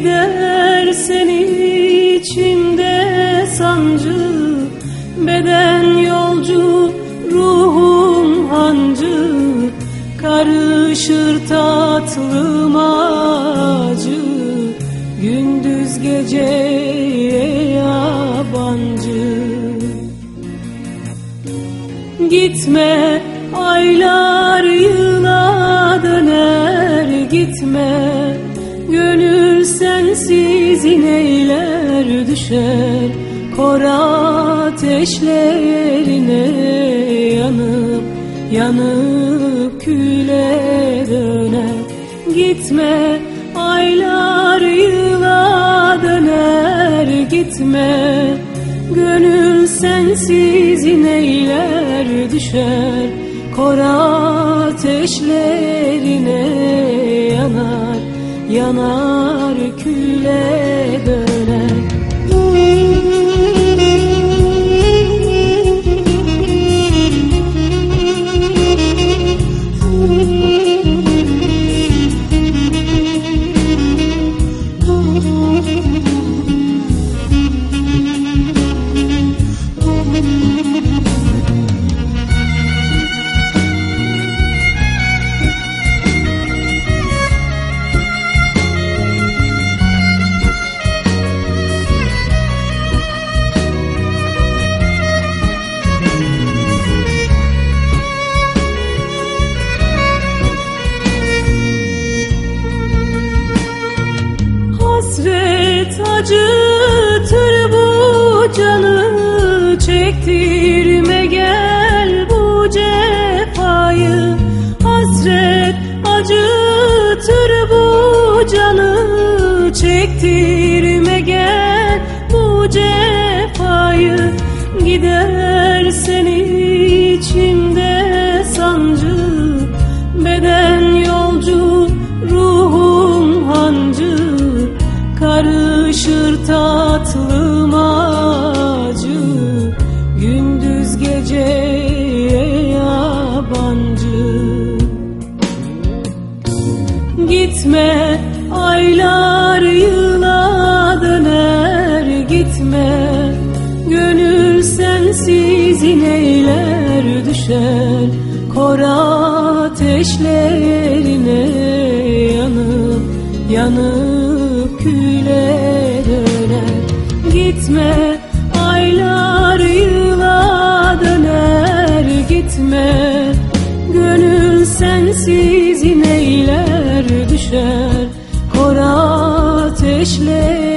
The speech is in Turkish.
Gidersen içimde sancı Beden yolcu ruhum hancı Karışır tatlım acı Gündüz gece yabancı. Gitme aylar yıla döner gitme Gönül sensiz ineyler düşer Kor ateşlerine yanıp yanıp küle döner. Gitme aylar yıla döner gitme. Gönül sensiz ineyler düşer Kor ateşlerine yanar Yanar küle döner Hasret acıtır bu canı Çektirme gel bu cefayı. Hasret acıtır bu canı Çektirme gel bu cefayı. Gidersen içimde Gitme aylar yıla döner gitme. Gönül sensiz ineyler düşer Kor ateşlerine yanıp yanıp küle döner Gitme aylar yıla döner gitme. Gönül sensiz ineyler düşer Kor ateşleri